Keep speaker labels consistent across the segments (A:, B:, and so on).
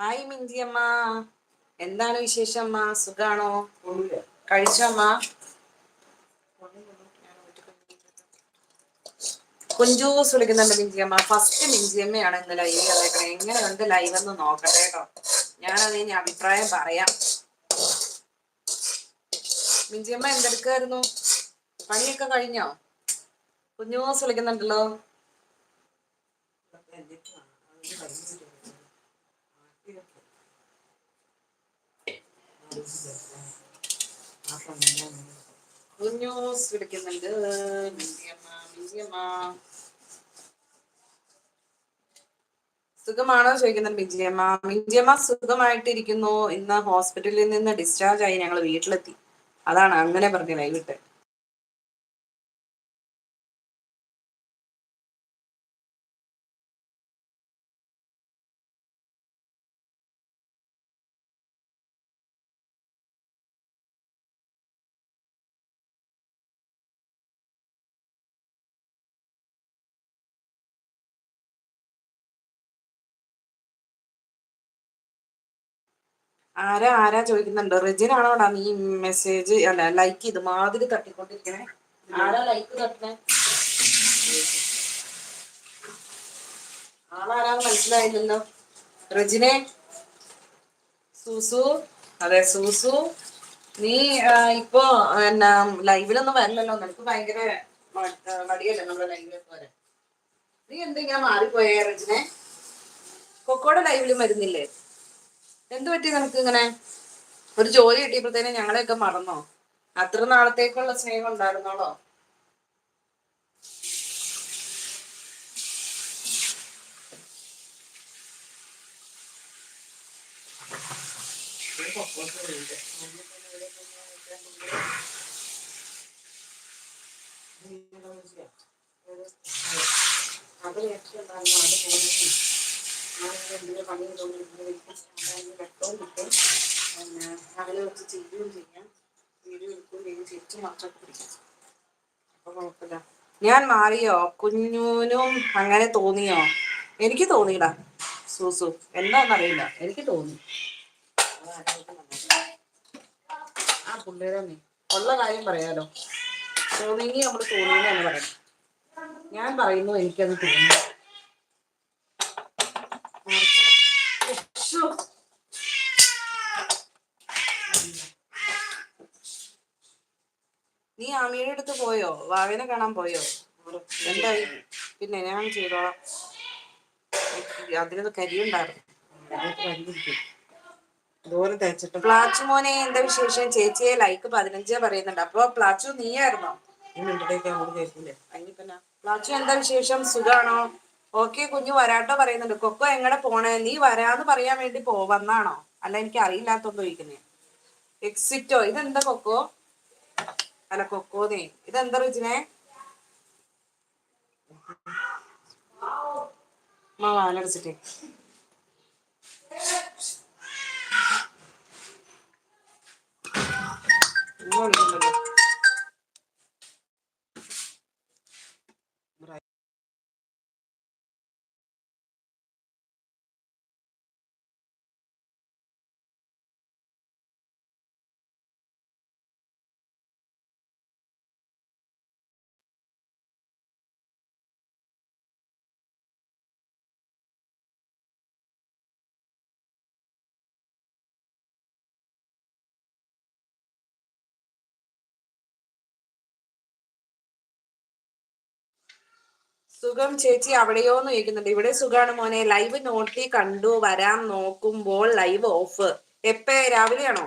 A: Hi മിന്തിയമ്മ. എന്താണ് വിശേഷം അമ്മ സുഖാണോ കഴിച്ചോ അമ്മ കുഞ്ചൂസ് വിളിക്കുന്നുണ്ട് മിഞ്ചിയമ്മ ഫസ്റ്റ് മിഞ്ചിയമ്മയാണ് ഇന്ന് ലൈവ് കളിക്കണേ എങ്ങനെ ഉണ്ട് ലൈവ് എന്ന് നോക്കട്ടെ കേട്ടോ. ഞാനത് ഇനി അഭിപ്രായം പറയാം. മിഞ്ചിയമ്മ എന്തെടുക്കായിരുന്നു? പണിയൊക്കെ കഴിഞ്ഞോ? കുഞ്ഞൂസ് വിളിക്കുന്നുണ്ടല്ലോ. കുഞ്ഞൂസ് വിളിക്കുന്നുണ്ട് സുഖമാണോ ചോദിക്കുന്നുണ്ട് മിഞ്ചിയമ്മ മിഞ്ചിയമ്മ സുഖമായിട്ടിരിക്കുന്നു. ഇന്ന് ഹോസ്പിറ്റലിൽ നിന്ന് ഡിസ്ചാർജ് ആയി ഞങ്ങൾ വീട്ടിലെത്തി. അതാണ് അങ്ങനെ പറഞ്ഞു ലൈവിട്ട് ആരാ ആരാ ചോദിക്കുന്നുണ്ട്? റിജിനാണോടാ നീ മെസ്സേജ് അല്ല ലൈക്ക് ഇത് മാതിരി തട്ടിക്കൊണ്ടിരിക്കണേ. ആരാ ലൈക്ക് തട്ടണേ? ആളാരാന്ന് മനസ്സിലായില്ലല്ലോ. റജിനെ? സൂസു? അതെ സൂസു. നീ ഇപ്പോ എന്നാ ലൈവിലൊന്നും വരില്ലല്ലോ. നിനക്ക് ഭയങ്കര മടിയല്ലേ നമ്മുടെ ലൈവിലൊക്കെ വരാൻ നീ എന്തെങ്കിലും മാറിപ്പോയേ റജിനെ? കൊക്കോടെ ലൈവിലും വരുന്നില്ലേ? എന്ത് പറ്റി നിനക്ക് ഇങ്ങനെ? ഒരു ജോലി കിട്ടിയപ്പോഴത്തേനും ഞങ്ങളെയൊക്കെ മറന്നോ? അത്ര നാളത്തേക്കുള്ള സ്നേഹം ഉണ്ടായിരുന്നോളോ? അത് ലക്ഷ്യമുണ്ടായിരുന്നു അത് പോകുന്നു വീഡിയോ ഞാൻ മാറിയോ? കുഞ്ഞൂനും അങ്ങനെ തോന്നിയോ? എനിക്ക് തോന്നിയിടാ. സൂസു എന്താന്നറിയില്ല. എനിക്ക് തോന്നി. ആ പുള്ളിയുടെ ഉള്ള കാര്യം പറയാലോ. തോന്നിയെങ്കിൽ നമ്മൾ തോന്നിയെന്ന് തന്നെ പറയാം ഞാൻ പറയുന്നു എനിക്കത് തോന്നി നീ ആമിയുടെ അടുത്ത് പോയോ? വാവിനെ കാണാൻ പോയോ? എന്തായി? പിന്നെ ഞാൻ ചെയ്തോളാം. അതിനത് കരിയുണ്ടായിരുന്നു. ദൂരം തേച്ചിട്ട് പ്ലാച്ചു മോനെ എന്താ വിശേഷം? ചേച്ചിയെ ലൈക്ക് പതിനഞ്ചേ പറയുന്നുണ്ട്. അപ്പൊ പ്ലാച്ചു നീയായിരുന്നോ? പ്ലാച്ചു എന്താ വിശേഷം? സുഖാണോ? ഓക്കെ കുഞ്ഞു വരാട്ടോ പറയുന്നുണ്ട്. കൊക്കോ എങ്ങടെ പോണേ? നീ വരാന്ന് പറയാൻ വേണ്ടി പോ വന്നാണോ അല്ല എനിക്ക് അറിയില്ലാത്തോണ്ട് ചോദിക്കുന്നേ എക്സിറ്റോ ഇതെന്താ കൊക്കോ? അല്ല കൊക്കോതെ ഇതെന്താ റിജിനെ അമ്മ വാലടിച്ചിട്ടേ. ഉമ്മ സുഖം ചേച്ചി അവിടെയോന്ന് ചോദിക്കുന്നുണ്ട്. ഇവിടെ സുഖാണ് മോനെ. ലൈവ് നോട്ടി കണ്ടു വരാൻ നോക്കുമ്പോൾ ലൈവ് ഓഫ് എപ്പേ? രാവിലെയാണോ?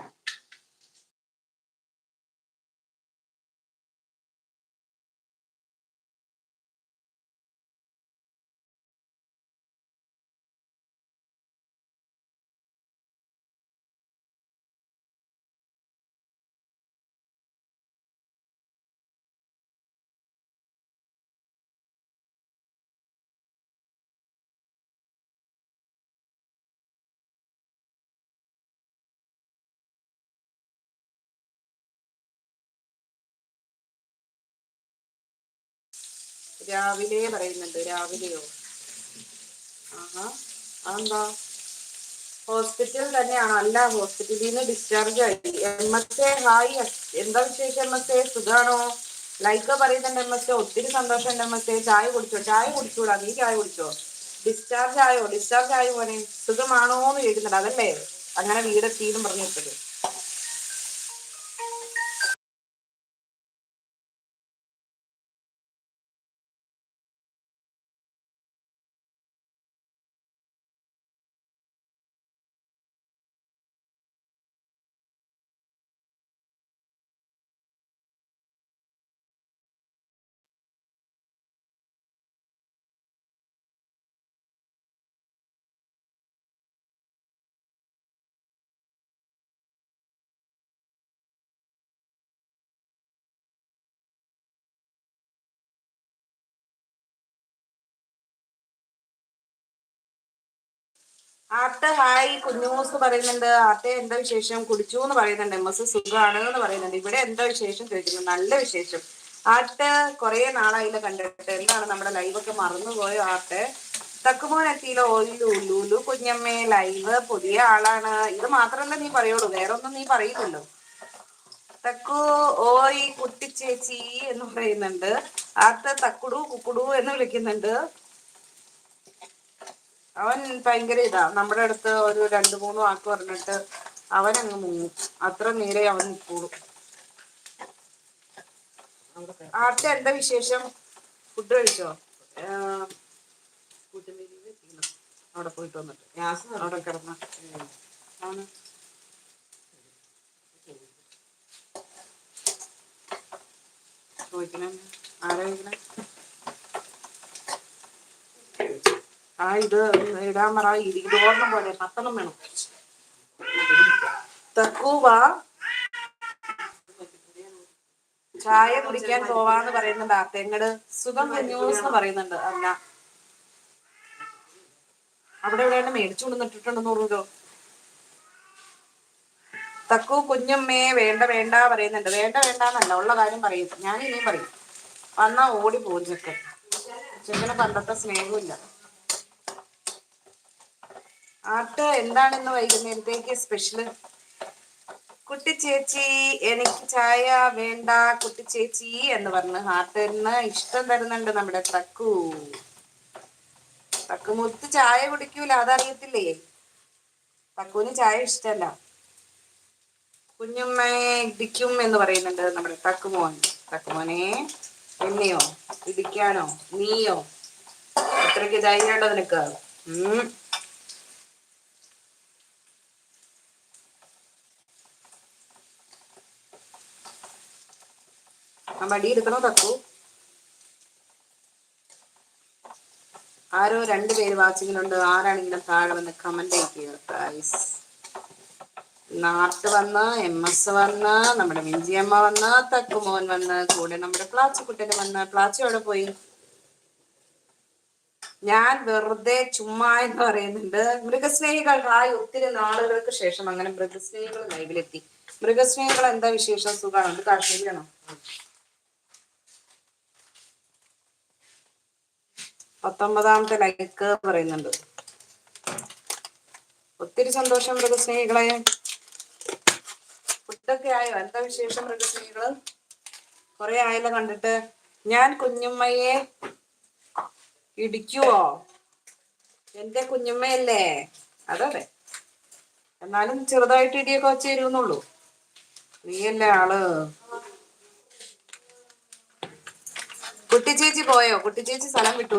A: രാവിലെ പറയുന്നുണ്ട് രാവിലെയോ? ആഹാ അതെന്താ? ഹോസ്പിറ്റൽ തന്നെയാണോ? അല്ല ഹോസ്പിറ്റലിൽ നിന്ന് ഡിസ്ചാർജ് ആയി. എം എസ് എ ഹായ് എന്താ വിശേഷം എം എസ് എ? സുഖാണോ? ലൈക്ക് പറയുന്നുണ്ട് എം എസ് എ ഒത്തിരി സന്തോഷം എം എസ് എ. ചായ കുടിച്ചോ? ചായ കുടിച്ചൂടാ നീ ചായ കുടിച്ചോ? ഡിസ്ചാർജ് ആയോ? ഡിസ്ചാർജ് ആയോ മോനെ? സുഖമാണോ എന്ന് ചോദിക്കുന്നുണ്ട് അതല്ലേ? അങ്ങനെ വീടെത്തിയെന്നും പറഞ്ഞിട്ടത് ആട്ടെ ഹായ് കുഞ്ഞൂസ് പറയുന്നുണ്ട്. ആട്ടെ എന്താ വിശേഷം? കുടിച്ചു എന്ന് പറയുന്നുണ്ട്. എം എസ് സുഖമാണ് എന്ന് പറയുന്നുണ്ട്. ഇവിടെ എന്താ വിശേഷം ചോദിക്കുന്നു. നല്ല വിശേഷം. ആട്ട് കുറെ നാളായില്ല കണ്ടിട്ട്. എന്താണ് നമ്മുടെ ലൈവൊക്കെ മറന്നുപോയോ ആട്ടെ തക്കുമോൻ എത്തിയില്ല. ഓയിലു ലൂലു കുഞ്ഞമ്മേ ലൈവ് പുതിയ ആളാണ്. ഇത് മാത്രമല്ല നീ പറയുള്ളൂ. വേറെ ഒന്നും നീ പറയില്ലല്ലോ തക്കു ഓയ് കുട്ടിച്ചേച്ചി എന്ന് പറയുന്നുണ്ട്. ആട്ട് തക്കുടു കുക്കുടു എന്ന് വിളിക്കുന്നുണ്ട്. അവൻ ഭയങ്കര ഇതാ. നമ്മുടെ അടുത്ത് ഒരു രണ്ടു മൂന്ന് വാക്ക് പറഞ്ഞിട്ട് അവൻ അങ്ങ് മുങ്ങും. അത്ര നേരെ അവൻ നിൽക്കുള്ളൂ. ആട്ടെ എന്താ വിശേഷം? ഫുഡ് കഴിച്ചോ? അവിടെ പോയിട്ട് വന്നിട്ട്. അവിടെ കിടന്ന. ആരാ ചോദിക്കണേ? ആ ഇത് ഇടാൻ പറ ഇരുപതോളം പോലെ പത്തെണ്ണം വേണം. തക്കൂവ ചായ കുടിക്കാൻ പോവാന്ന് പറയുന്നുണ്ട് ആത്തെങ്ങട് സുഖം ന്യൂസ് എന്ന് പറയുന്നുണ്ട്. അല്ല. അവിടെ എവിടെയാണ് മേടിച്ചു കൊണ്ടുവന്നിട്ടുണ്ടെന്ന് പറഞ്ഞല്ലോ തക്കു കുഞ്ഞമ്മേ വേണ്ട വേണ്ട പറയുന്നുണ്ട്. വേണ്ട വേണ്ട എന്നല്ല ഉള്ള കാര്യം പറയും. ഞാൻ ഇനിയും പറയും. വന്നാ ഓടി പോകും ചെക്കൻ. ചെക്കന് പണ്ടത്തെ സ്നേഹമില്ല. ആട്ട് എന്താണെന്ന് വൈകുന്നേരത്തേക്ക് സ്പെഷ്യൽ കുട്ടി ചേച്ചി എനിക്ക് ചായ വേണ്ട കുട്ടി ചേച്ചി എന്ന് പറഞ്ഞ് ഹാർട്ടിന് ഇഷ്ടം തരുന്നുണ്ട് നമ്മുടെ തക്കു. തക്കു മുത്ത് ചായ കുടിക്കൂല അതറിയത്തില്ലേ? തക്കുവിന് ചായ ഇഷ്ടല്ല. കുഞ്ഞുമ്മയെ ഇടിക്കും എന്ന് പറയുന്നുണ്ട് നമ്മുടെ തക്കുമോൻ. തക്കുമോനെ എന്നെയോ ഇടിക്കാനോ? നീയോ? അത്രയ്ക്ക് ധൈര്യമുണ്ടോ നിനക്ക്? ഉം. വടി എടുക്കണോ തക്കു ആരോ രണ്ടുപേര് വാച്ചിങ്ങിലുണ്ട്. ആരാണെങ്കിലും താഴെ വന്ന് കമന്റ് ഗൈസ് നാട്ട് വന്ന് എം എസ് വന്ന് നമ്മുടെ വന്ന വന്ന് തക്കുമോൻ വന്ന് കൂടെ നമ്മുടെ പ്ലാച്ചിക്കുട്ടന് വന്ന്. പ്ലാച്ചി അവിടെ പോയി? ഞാൻ വെറുതെ ചുമ്മാ എന്ന് പറയുന്നുണ്ട്. മൃഗസ്നേഹികൾ ഹായ്. ഒത്തിരി നാളുകൾക്ക് ശേഷം അങ്ങനെ മൃഗസ്നേഹികൾ ലൈവിലെത്തി മൃഗസ്നേഹികൾ എന്താ വിശേഷം? സുഖമാണ് ഇത് പത്തൊമ്പതാമത്തെ ലൈക്ക് പറയുന്നുണ്ട്. ഒത്തിരി സന്തോഷം മൃഗസ്നേഹികളെ. ഫുഡൊക്കെ ആയോ? എന്താ വിശേഷം മൃഗസ്നേഹികൾ? കൊറേ ആയല്ലോ കണ്ടിട്ട്. ഞാൻ കുഞ്ഞുമ്മയെ ഇടിക്കുവോ? എന്റെ കുഞ്ഞുമ്മയല്ലേ? അതെ. എന്നാലും ചെറുതായിട്ട് ഇടിയൊക്കെ വെച്ചേരുന്നുള്ളൂ നീയല്ലേ ആൾ? കുട്ടിച്ചേച്ചി പോയോ? കുട്ടി ചേച്ചി സ്ഥലം വിട്ടു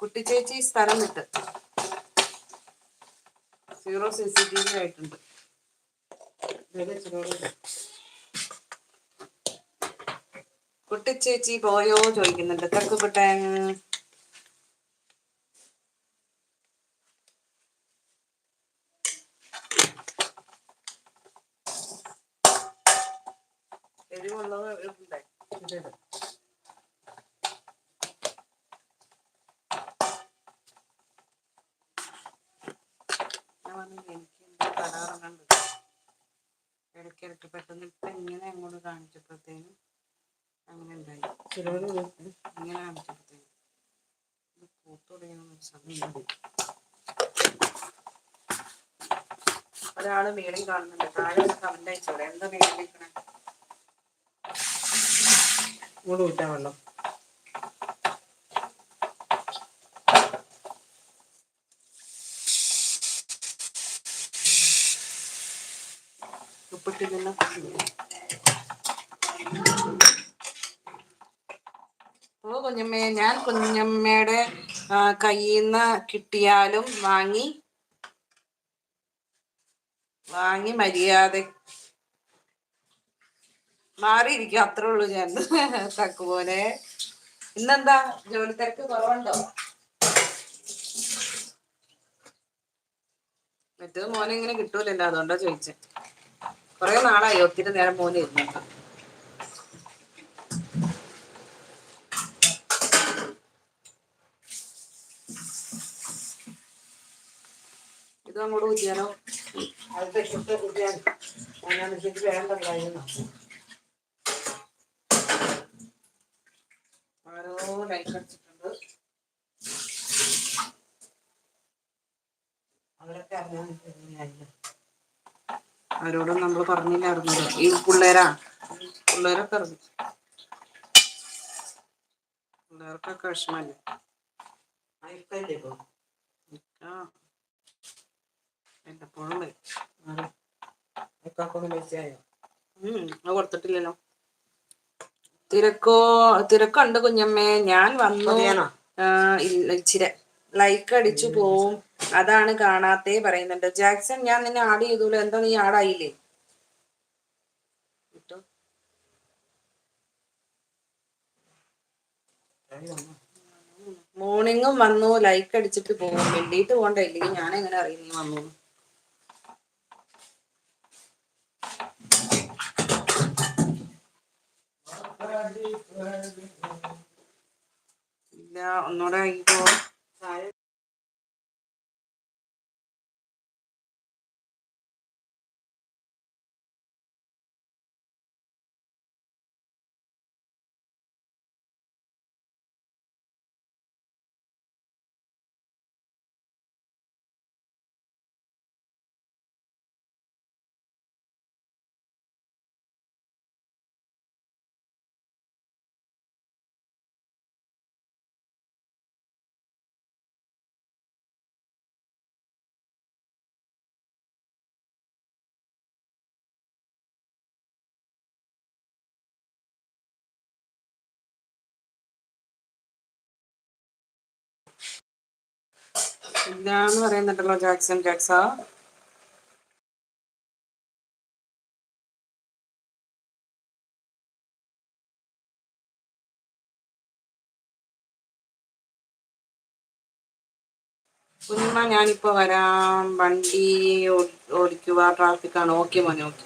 A: കുട്ടിച്ചേച്ചി സ്ഥലം വിട്ട്. Zero C C T V ആയിട്ടുണ്ട്. കുട്ടിച്ചേച്ചി പോയോ ചോദിക്കുന്നുണ്ട്. തെക്കുകുട്ടൻ. ഇടയ്ക്കിടയ്ക്ക് പെട്ടെന്ന് ഇങ്ങനെ അങ്ങോട്ട് കാണിച്ചപ്പോഴത്തേനും അങ്ങനെ ഉണ്ടായി. ഇങ്ങനെ കാണിച്ചപ്പോഴത്തേനും. ഇത് പൂത്തു ഒരാൾ മേളിൽ കാണുന്നുണ്ട്. താഴെ കമന്റ് അയച്ചോടെ. എന്താ മേളിൽ നിൽക്കണേ?
B: ഇങ്ങോട്ട് ഊറ്റാൻ വെള്ളം
A: ഓ കുഞ്ഞമ്മേ ഞാൻ കുഞ്ഞമ്മയുടെ കയ്യിൽ നിന്ന് കിട്ടിയാലും വാങ്ങി വാങ്ങി മര്യാദ മാറിയിരിക്കും അത്രേ ഉള്ളൂ ഞാൻ. തക്കുപോലെ ഇന്നെന്താ? ജോലി തിരക്ക് കുറവുണ്ടോ? മറ്റേത് മോനെ ഇങ്ങനെ കിട്ടൂലല്ലോ അതുകൊണ്ടാ ചോദിച്ചേ. കുറെ നാളായി ഒത്തിരി നേരം മോനെ ഇരുന്നു ഇത് അങ്ങോട്ട്
B: കുത്തിയാലോ? അതിനനുസരിച്ച് വേണ്ടതായിരുന്നു
A: ആരോ ലൈക്ക് അടിച്ചിട്ടുണ്ട്
B: അവരൊക്കെ അറിയാൻ
A: അവരോടും നമ്മൾ പറഞ്ഞില്ലായിരുന്നു ഈ പിള്ളേരാ? പിള്ളേരൊക്കെ അറിഞ്ഞു. പിള്ളേർക്കൊക്കെ വിഷമല്ലേ?
B: അയക്കല്ലേ ഇപ്പൊ?
A: എന്റെ എന്നെപ്പോഴും വരും. കൊടുത്തിട്ടില്ലല്ലോ. തിരക്കോ തിരക്കുണ്ട് കുഞ്ഞമ്മേ. ഞാൻ വന്നു. ഇച്ചിരി ലൈക്ക് അടിച്ചു പോവും. അതാണ് കാണാത്തേ പറയുന്നുണ്ട്. ജാക്സൺ ഞാൻ നിന്നെ ആഡ് ചെയ്തൂല എന്താ നീ ആഡ് ആയില്ലേ? മോർണിംഗും വന്നു. ലൈക്ക് അടിച്ചിട്ട് പോകും വെള്ളിയിട്ട് പോകണ്ട? ഇല്ലെങ്കിൽ ഞാൻ എങ്ങനെ അറിയും നീ വന്നു ഇല്ല ഒന്നുകൂടെ ആയിപ്പോ എന്ന് പറയുന്നുണ്ടല്ലോ ജാക്സൺ ജാക്സ. കുഞ്ഞമ്മ ഞാനിപ്പോ വരാം. വണ്ടി ഓടിക്കുക ട്രാഫിക് ആണ് ഓക്കെ മോനെ ഓക്കെ.